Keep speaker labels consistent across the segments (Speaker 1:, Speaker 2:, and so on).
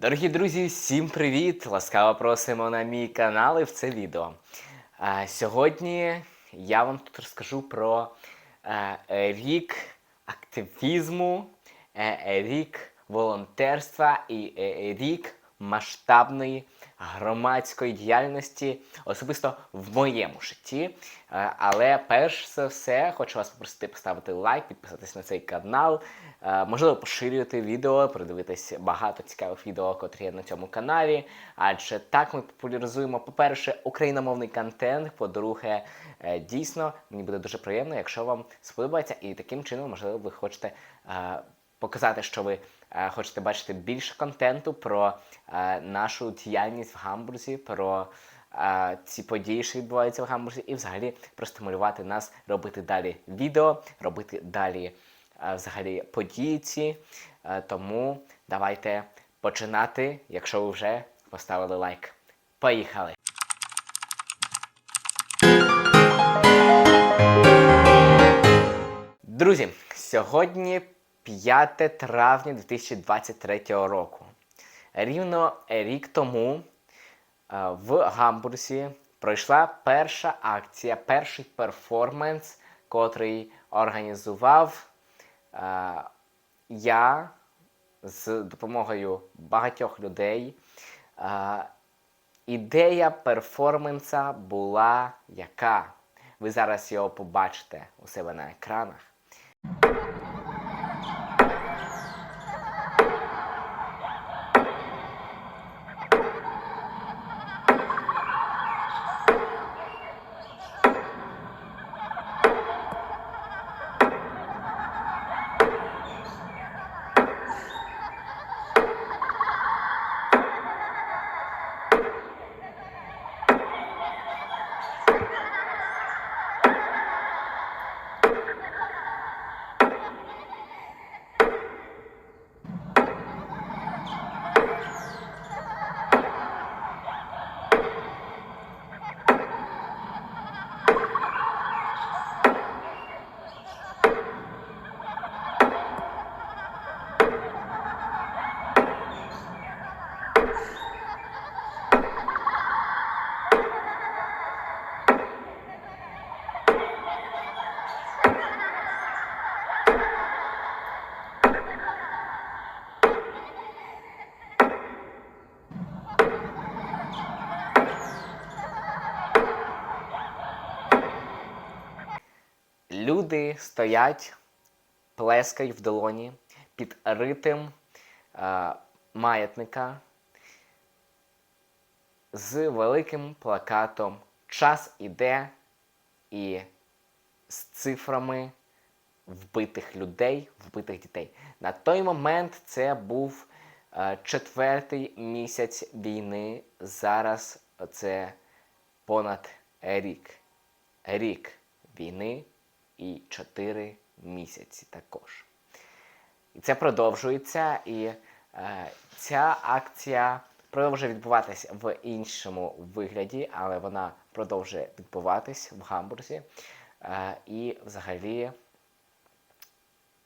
Speaker 1: Дорогі друзі, всім привіт! Ласкаво просимо на мій канал і в це відео. А, сьогодні я вам тут розкажу про е, рік активізму, е, е, рік волонтерства і е, е, рік масштабної громадської діяльності, особисто в моєму житті. Е, Але перш за все хочу вас попросити поставити лайк, підписатись на цей канал, е, можливо, поширювати відео, передивитись багато цікавих відео, котрі є на цьому каналі. Адже так ми популяризуємо, по-перше, україномовний контент. По-друге, е, дійсно мені буде дуже приємно, якщо вам сподобається, і таким чином, можливо, ви хочете. Показати, що ви е, хочете бачити більше контенту про е, нашу діяльність в гамбурзі, про е, ці події, що відбуваються в гамбурзі, і взагалі простимулювати нас робити далі відео, робити далі взагалі події ці. Тому давайте починати, якщо ви вже поставили лайк. Поїхали! Друзі, сьогодні 5 травня 2023 року. Рівно рік тому е, в Гамбурзі пройшла перша акція, перший перформанс, котрий організував е, я з допомогою багатьох людей. Е, Ідея перформанса була яка? Ви зараз його побачите у себе на екранах. Люди стоять, плескають в долоні під ритм е, маятника з великим плакатом Час іде і з цифрами вбитих людей, вбитих дітей. На той момент це був е, четвертий місяць війни. Зараз це понад рік. Рік війни і 4 місяці також. І це продовжується, і е, ця акція продовжує відбуватися в іншому вигляді, але вона продовжує відбуватись в Гамбурзі. Е, і взагалі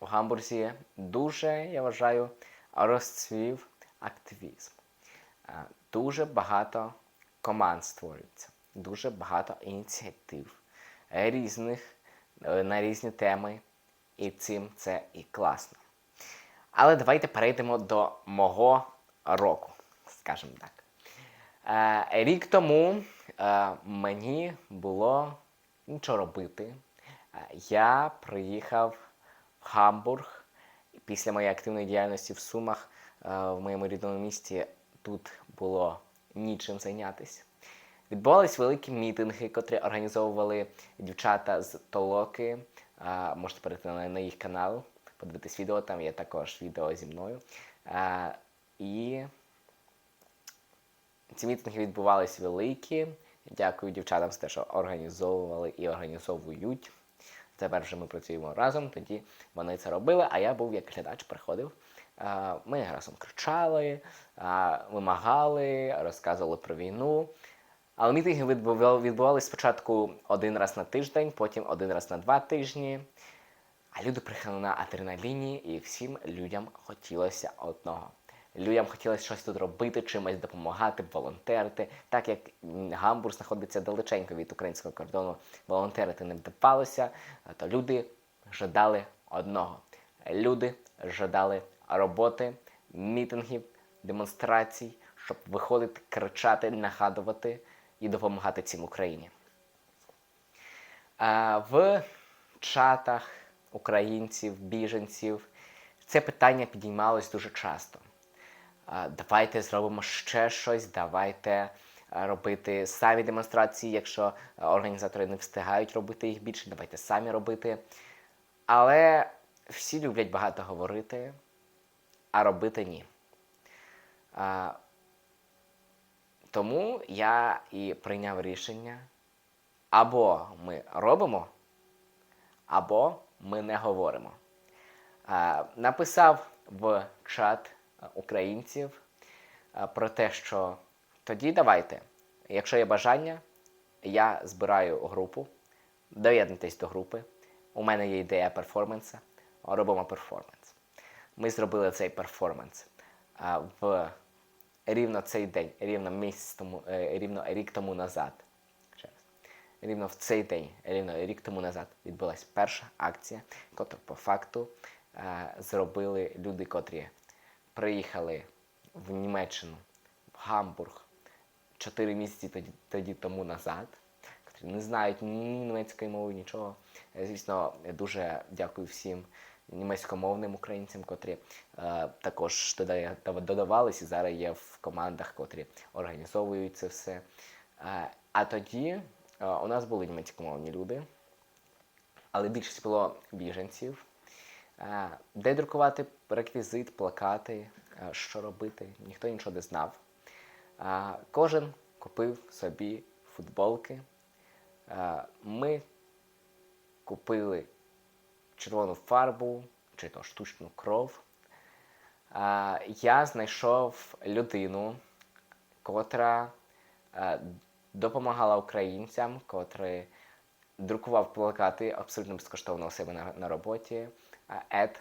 Speaker 1: в Гамбурзі дуже, я вважаю, розцвів активізм. Е, дуже багато команд створюється, дуже багато ініціатив різних на різні теми, і цим це і класно. Але давайте перейдемо до мого року, скажімо так. Е, рік тому е, мені було нічого робити. Е, Я приїхав в Гамбург після моєї активної діяльності в Сумах е, в моєму рідному місті тут було нічим зайнятися. Відбувались великі мітинги, котрі організовували дівчата з Толоки. А, можете перейти на, їх канал, подивитись відео, там є також відео зі мною. А, і ці мітинги відбувались великі. Дякую дівчатам за те, що організовували і організовують. Тепер вже ми працюємо разом, тоді вони це робили, а я був як глядач, приходив. Ми разом кричали, вимагали, розказували про війну. Але мітинги відбували- відбувалися спочатку один раз на тиждень, потім один раз на два тижні. А люди приїхали на адреналіні, і всім людям хотілося одного людям хотілося щось тут робити, чимось допомагати, волонтерити. Так як Гамбург знаходиться далеченько від українського кордону, волонтерити не вдавалося, то люди жадали одного. Люди жадали роботи, мітингів, демонстрацій, щоб виходити, кричати, нагадувати і допомагати цим Україні. В чатах українців, біженців це питання підіймалось дуже часто. Давайте зробимо ще щось, давайте робити самі демонстрації, якщо організатори не встигають робити їх більше, давайте самі робити. Але всі люблять багато говорити, а робити ні. Тому я і прийняв рішення: або ми робимо, або ми не говоримо. Написав в чат українців про те, що тоді давайте, якщо є бажання, я збираю групу, доєднуйтесь до групи. У мене є ідея перформанса, робимо перформанс. Ми зробили цей перформанс в рівно цей день, рівно місяць тому, е, рівно рік тому назад. Рівно в цей день, рівно рік тому назад відбулася перша акція, яку по факту е, зробили люди, котрі приїхали в Німеччину, в Гамбург 4 місяці тоді, тоді тому назад, котрі не знають ні німецької мови, нічого. Е, Звісно, дуже дякую всім німецькомовним українцям, котрі е, також додавались і зараз є в командах, котрі організовують це все. Е, а тоді е, у нас були німецькомовні люди, але більшість було біженців. Е, Де друкувати реквізит, плакати, е, що робити, ніхто нічого не знав. Е, Кожен купив собі футболки. Е, Ми купили червону фарбу чи то штучну кров. Я знайшов людину, котра е, допомагала українцям, котрий друкував плакати абсолютно безкоштовно у себе на, на роботі. Ед,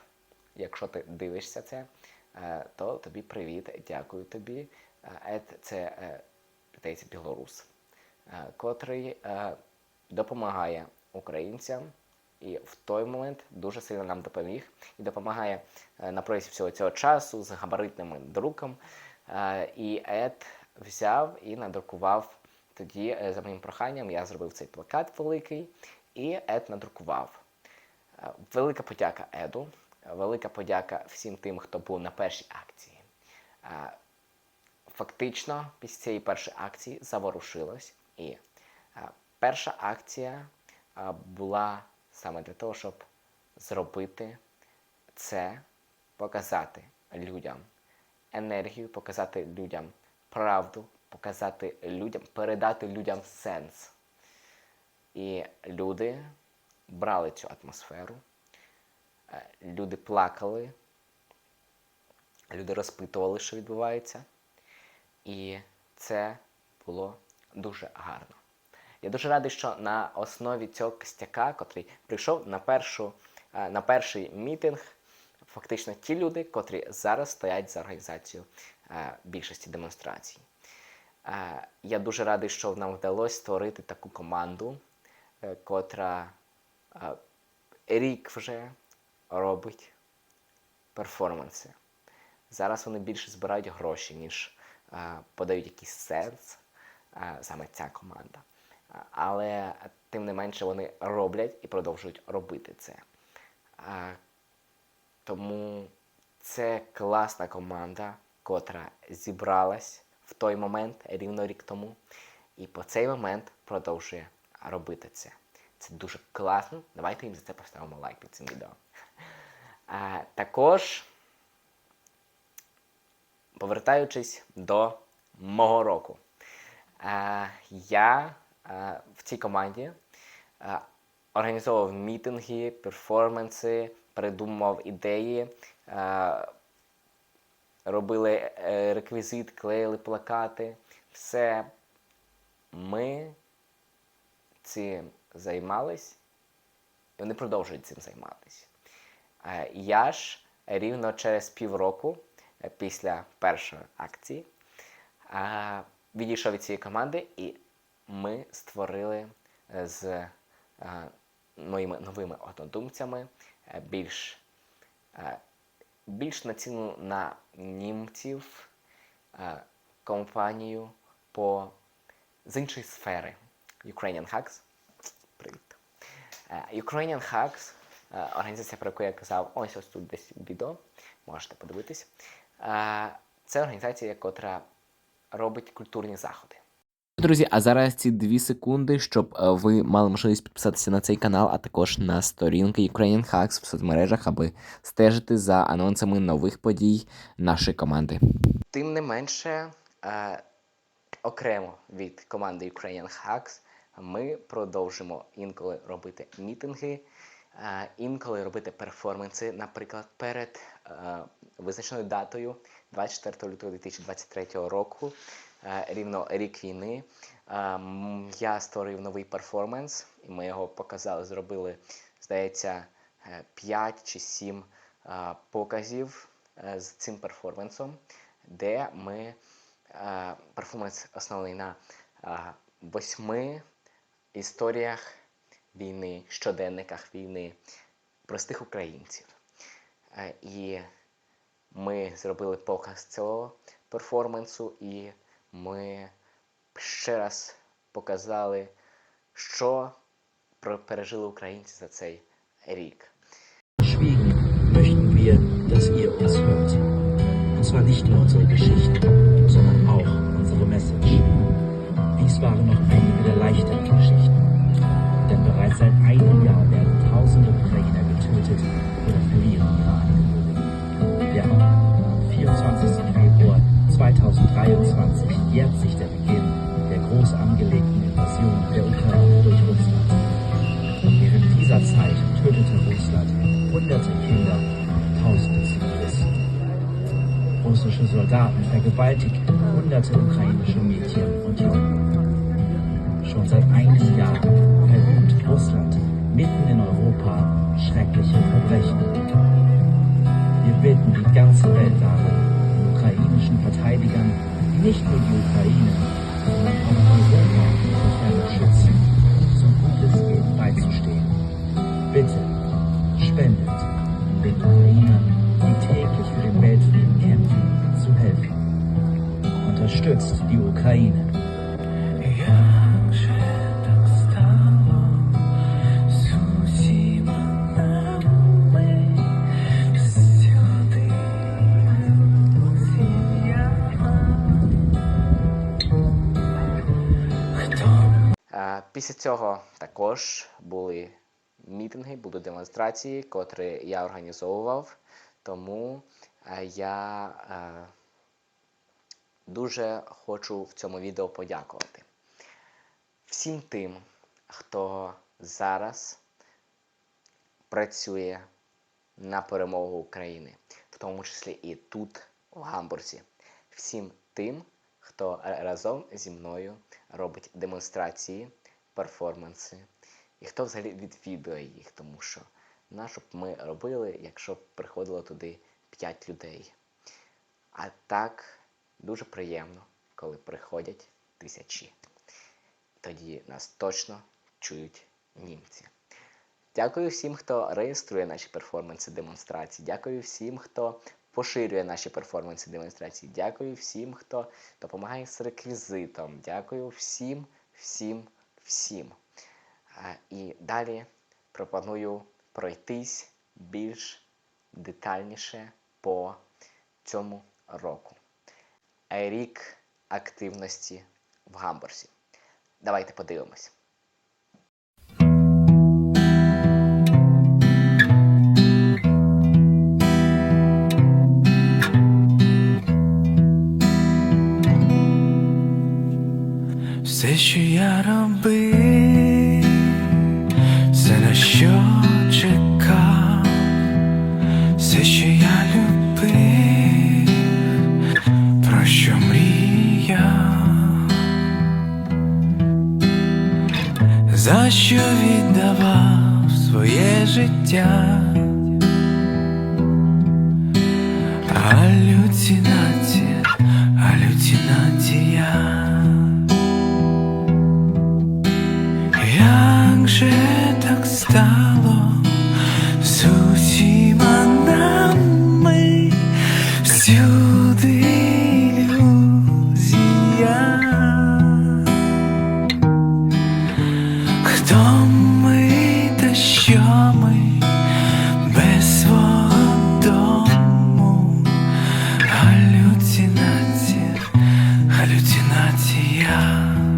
Speaker 1: якщо ти дивишся це, е, то тобі привіт, дякую тобі. Е, Ед це здається, білорус, котрий допомагає українцям і в той момент дуже сильно нам допоміг і допомагає е, на протязі всього цього часу з габаритним друком. Е, І Ед взяв і надрукував тоді, е, за моїм проханням, я зробив цей плакат великий, і Ед надрукував. Велика подяка Еду, велика подяка всім тим, хто був на першій акції. Фактично, після цієї першої акції заворушилось. І перша акція була саме для того, щоб зробити це, показати людям енергію, показати людям правду, показати людям, передати людям сенс. І люди брали цю атмосферу, е, люди плакали, люди розпитували, що відбувається. І це було дуже гарно. Я дуже радий, що на основі цього костяка, котрий прийшов на, першу, е, на перший мітинг, фактично ті люди, котрі зараз стоять за організацію е, більшості демонстрацій. Е, Я дуже радий, що нам вдалося створити таку команду, котра рік вже робить перформанси. Зараз вони більше збирають гроші, ніж подають якийсь сенс, саме ця команда. Але тим не менше вони роблять і продовжують робити це. Тому це класна команда, котра зібралась в той момент, рівно рік тому, і по цей момент продовжує робити це. Це дуже класно. Давайте їм за це поставимо лайк під цим відео. Е, Також повертаючись до мого року, е, я в цій команді е, організовував мітинги, перформанси, придумав ідеї, е, робили е, реквізит, клеїли плакати. Все ми цим займались, і вони продовжують цим займатися. Е, Я ж рівно через півроку е, після першої акції е, відійшов від цієї команди, і ми створили е, з е, моїми новими однодумцями е, більш, більш націлену на німців компанію по з іншої сфери Ukrainian Hacks. Привіт. Ukrainian Hacks, організація, про яку я казав, ось ось тут десь відео, можете подивитись. Це організація, яка робить культурні заходи. Друзі, а зараз ці дві секунди, щоб е, ви мали можливість підписатися на цей канал, а також на сторінки Ukrainian Hacks в соцмережах, аби стежити за анонсами нових подій нашої команди. Тим не менше, е, окремо від команди Ukrainian Hacks, ми продовжимо інколи робити мітинги, е, інколи робити перформанси, наприклад, перед е, визначеною датою 24 лютого 2023 року, е, рівно рік війни. е, Я створив новий перформанс, і ми його показали, зробили, здається, 5 чи 7 е, показів е, з цим перформансом, де ми е, перформанс оснований на е, восьми історіях війни, щоденниках війни простих українців. Е, І ми зробили показ цього перформансу, і ми ще раз показали, що пережили українці за цей рік.
Speaker 2: Möchten wir, dass ihr uns hört. Und zwar nicht nur unsere Geschichten, sondern auch unsere Message. Dies waren noch einige der leichteren Geschichten. Denn bereits seit einem Jahr werden tausende Ukrainer getötet oder verlieren ihre Angehörigen. 2023 jährt sich der Beginn der groß angelegten Invasion der Ukraine durch Russland. Während dieser Zeit tötete Russland hunderte Kinder und tausende Zivilisten. Russische Soldaten vergewaltigten hunderte ukrainische Mädchen und Jungen. Schon seit einem Jahr verübt Russland mitten in Europa schreckliche Verbrechen. Wir bitten die ganze Welt darum, Verteidigern nicht nur die Ukraine,
Speaker 1: Після цього також були мітинги, були демонстрації, котрі я організовував. Тому е, я е, дуже хочу в цьому відео подякувати всім тим, хто зараз працює на перемогу України, в тому числі і тут, в Гамбурзі. Всім тим, хто разом зі мною робить демонстрації, перформанси, і хто взагалі відвідує їх, тому що на що б ми робили, якщо б приходило туди 5 людей. А так дуже приємно, коли приходять тисячі. Тоді нас точно чують німці. Дякую всім, хто реєструє наші перформанси демонстрації. Дякую всім, хто поширює наші перформанси демонстрації. Дякую всім, хто допомагає з реквізитом. Дякую всім, всім, всім. І далі пропоную пройтись більш детальніше по цьому року. Рік активності в Гамбурзі. Давайте подивимось.
Speaker 3: Все, що я робив, все на що чекав, все, що я любив, про що мріяв, за що віддавав своє життя, а Галюцинація, галюцинація.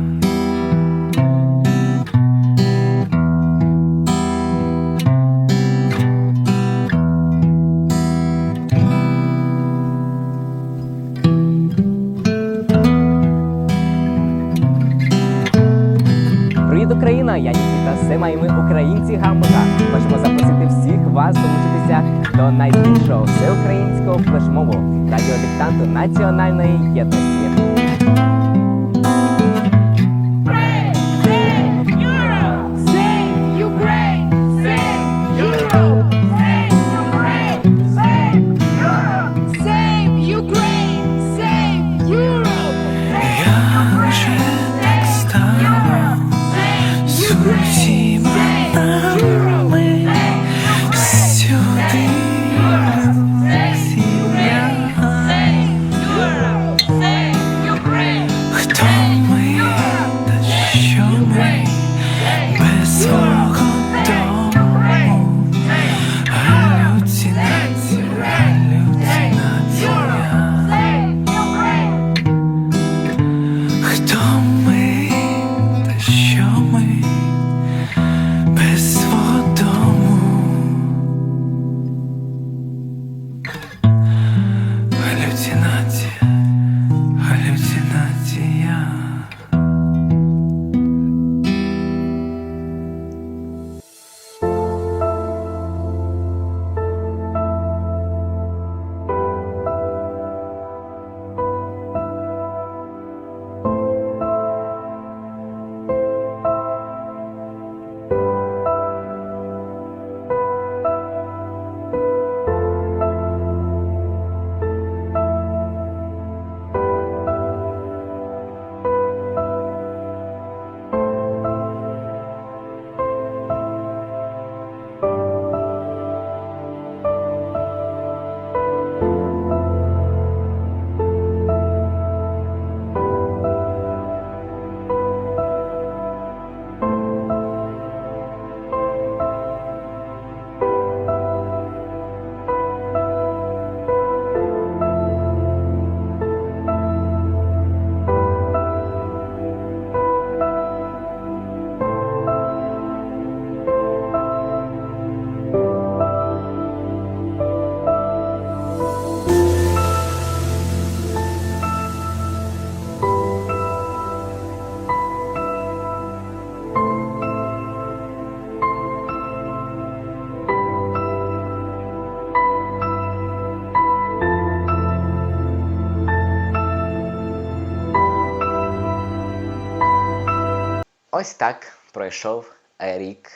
Speaker 1: Ось так пройшов рік,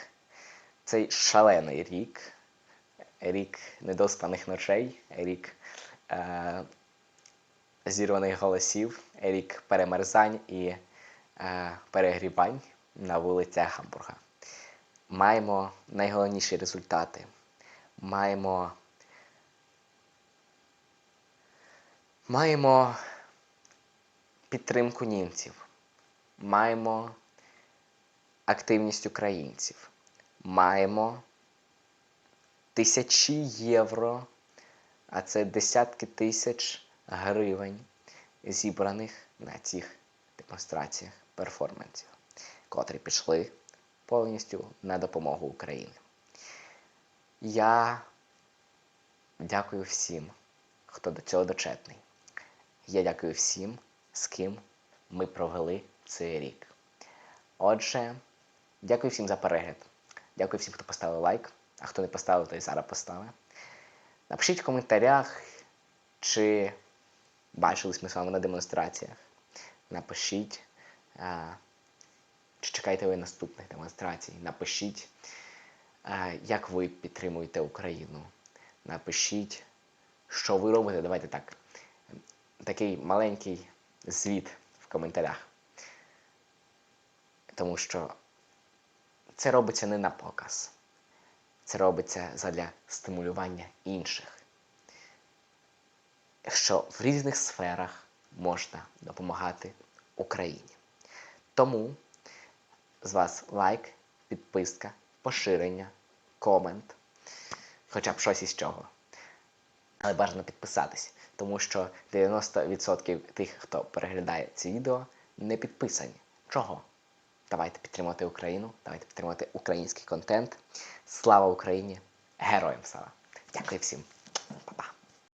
Speaker 1: цей шалений рік, рік недоспаних ночей, рік е, зірваних голосів, рік перемерзань і е, перегрібань на вулицях Гамбурга. Маємо найголовніші результати. Маємо, маємо підтримку німців. Маємо активність українців. Маємо тисячі євро, а це десятки тисяч гривень, зібраних на цих демонстраціях перформансів, котрі пішли повністю на допомогу Україні. Я дякую всім, хто до цього дочетний. Я дякую всім, з ким ми провели цей рік. Отже, дякую всім за перегляд. Дякую всім, хто поставив лайк, а хто не поставив, той зараз поставить. Напишіть в коментарях, чи бачились ми з вами на демонстраціях. Напишіть, чи чекаєте ви наступних демонстрацій. Напишіть, як ви підтримуєте Україну. Напишіть, що ви робите. Давайте так. Такий маленький звіт в коментарях. Тому що це робиться не на показ. Це робиться задля стимулювання інших. Що в різних сферах можна допомагати Україні. Тому з вас лайк, підписка, поширення, комент, хоча б щось із чого. Але бажано підписатись, тому що 90% тих, хто переглядає ці відео, не підписані. Чого? Давайте підтримати Україну, давайте підтримати український контент. Слава Україні! Героям слава! Дякую всім!